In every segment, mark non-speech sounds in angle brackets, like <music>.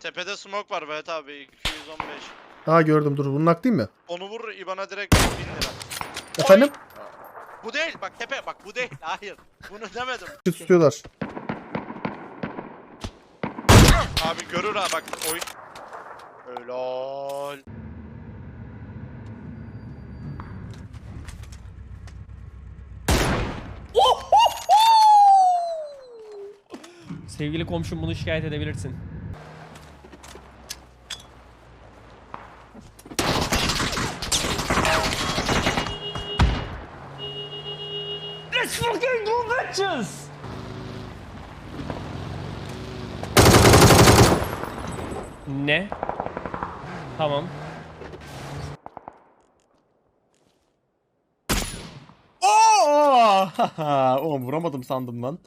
Tepede smoke var Berat abi 215. Aa gördüm dur bunu naklayayım mı? Onu vur IBAN'a direkt 1000 lira. Efendim? Bu değil bak tepe bak bu değil. Hayır. Bunu demedim. Şu tutuyorlar. Abi görür ha bak oy. Helal. Sevgili komşum bunu şikayet edebilirsin. Let's fucking go bitches! Ne? Tamam. Oo! <laughs> Oğlum vuramadım sandım lan.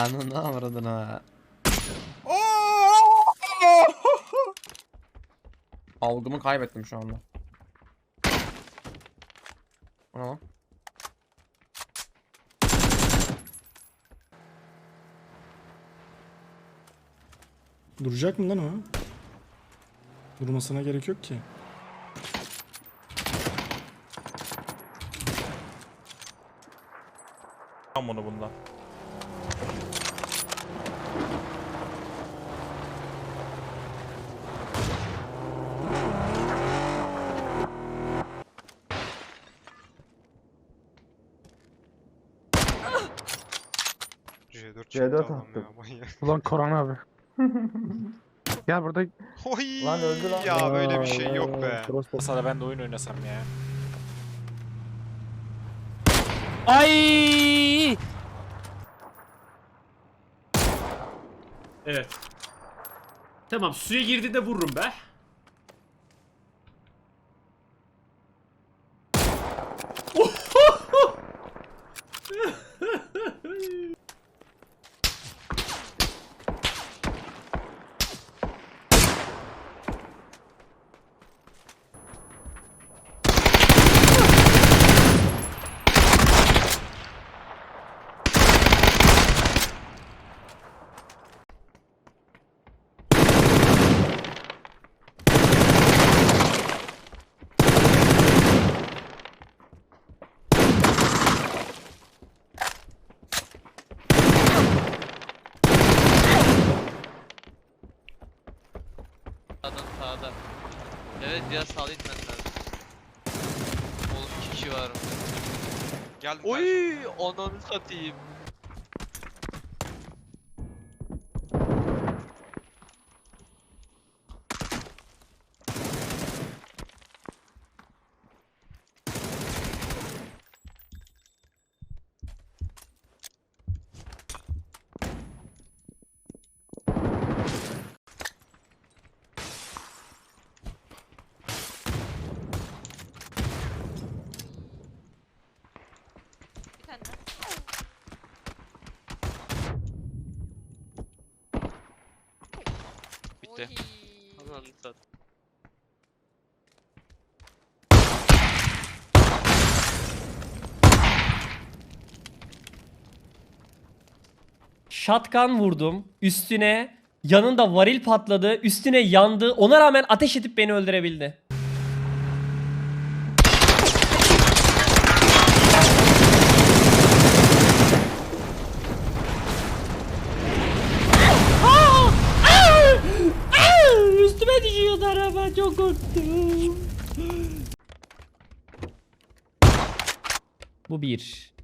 Ne avradın ha? Oo! <laughs> Algımı kaybettim şu anda. O ne lan? Duracak mı lan o? Durmasına gerek yok ki. bunu bundan. C4 C4 çıktı adam attım. Ulan Koran abi. <laughs> Gel burada Oy! Lan öldü lan. Ya böyle bir şey yok be. Masada ben de oyun oynasam ya. Ay! Evet. Tamam suya girdiğinde vururum be. <laughs> <laughs> Sağdan sağda. Evet biraz sağda gitmen lazım. Oğlum iki kişi var. Geldim Oy ananı satayım. Bir tane daha. Bitti. Oy. Ananı sat. Shotgun vurdum. Üstüne yanında varil patladı. Üstüne yandı. Ona rağmen ateş edip beni öldürebildi. Araba. Çok korktum. Bu bir.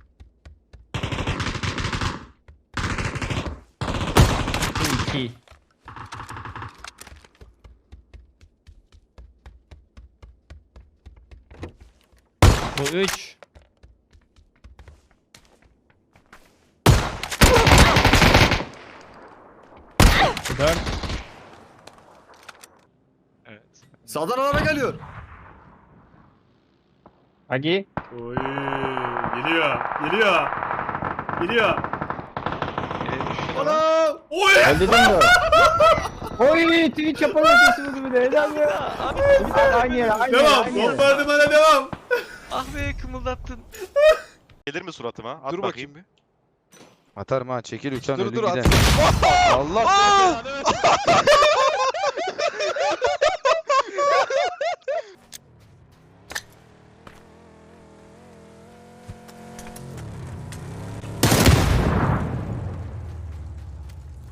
Bu iki. Bu üç. Bu dört. Evet. Sağdan araba geliyor. Agi. Oy geliyor geliyor. Geliyor. Ana! öldürdün mü? <laughs> Oy Twitch yapamıyor sesi bu gibi de. Helal ya. Bir tane aynı yere aynı yere Devam aynı yere. bombardımana devam. Ahmet be kımıldattın. Gelir mi suratıma? At Dur bakayım. bakayım bir. Atarım ha çekil lütfen Dur ölü dur gider. at. <laughs> Allah <laughs>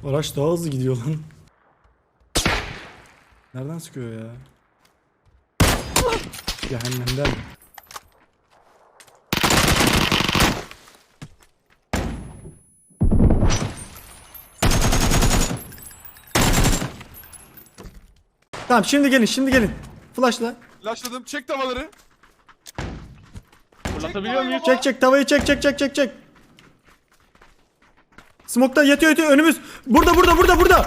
Araç daha hızlı gidiyor lan. Nereden sıkıyor ya? Cehennemden. Tamam şimdi gelin şimdi gelin. Flashla. Laşladım. Çek tavaları. Fırlatabiliyor muyum? Çek çek tavayı çek çek çek çek çek. Smoke'ta yatıyor yatıyor önümüz. Burada burada burada burada.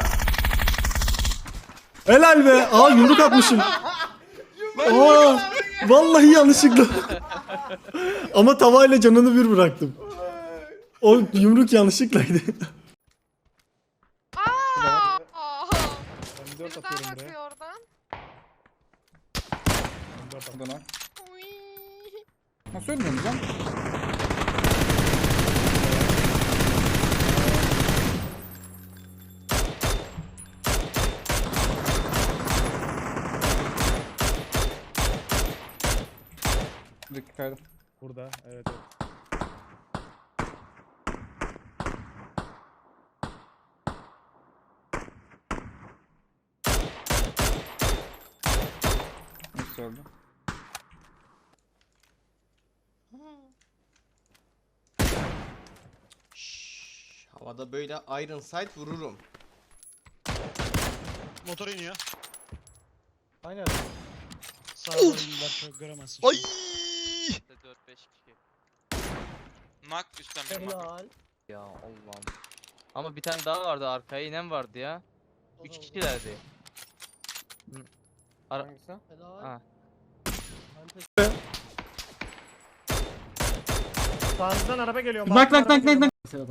Helal be. Aa yumruk atmışım. Aa, vallahi yanlışlıkla. Ama tavayla canını bir bıraktım. O yumruk yanlışlıklaydı. Aa! Biri daha bakıyor oradan. Nasıl ölmüyorsun lan? Dikkat Burada evet evet. Nasıl öldü? Havada böyle Iron Sight vururum. Motor iniyor. Aynen. göremezsin. Ay! 4-5 kişi. Nak üstten bir nak. Ya Allah'ım. Ama bir tane daha vardı arkaya inen vardı ya. 3 kişilerdi. Hangisi? ha. Sağınızdan araba geliyor. Bak bak bak bak bak. Seksene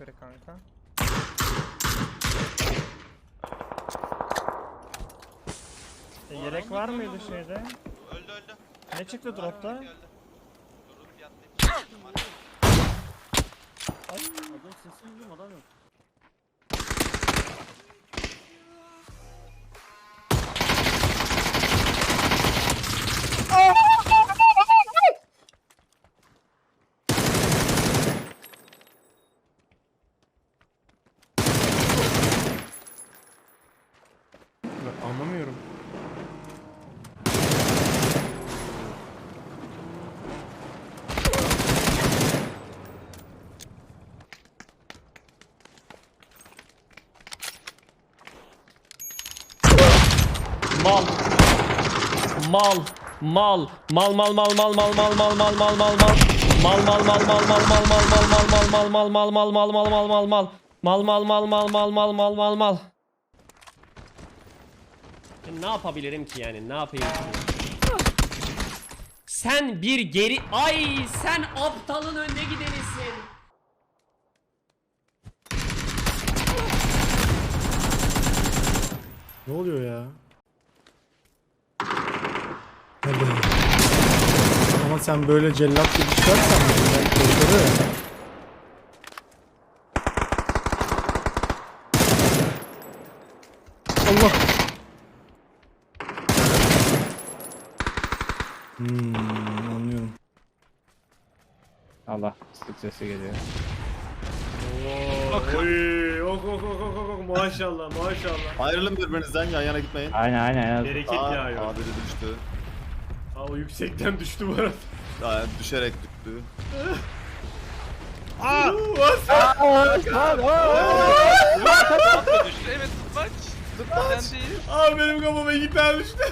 yukarı kanka. E, Aa, yelek var mıydı öldü, şeyde? Öldü öldü. Ne çıktı dropta? Öldü. Durup yattı. Ay adam sesini duymadan yok. Mal. Mal. Mal mal mal mal mal mal mal mal mal mal mal. Mal mal mal mal mal mal mal mal mal mal mal mal mal mal mal mal mal. Mal mal mal mal mal mal mal mal mal. Ne yapabilirim ki yani? Ne yapayım? Sen bir geri... Ay sen aptalın önde gidenisin. Ne oluyor ya? Hadi. Ama sen böyle cellat gibi çıkarsan ben korkarım. Allah. Hmm, anlıyorum. Allah sık sesi geliyor. Oy, ok ok ok ok ok ok maşallah maşallah. Ayrılın birbirinizden yan yana gitmeyin. Aynen aynen. Bereket yağıyor. Abi de düştü. Aa o yüksekten düştü bu arada. Daha düşerek düştü. düştü evet tutmaç. Değil. Aa benim kafama iki tane düştü.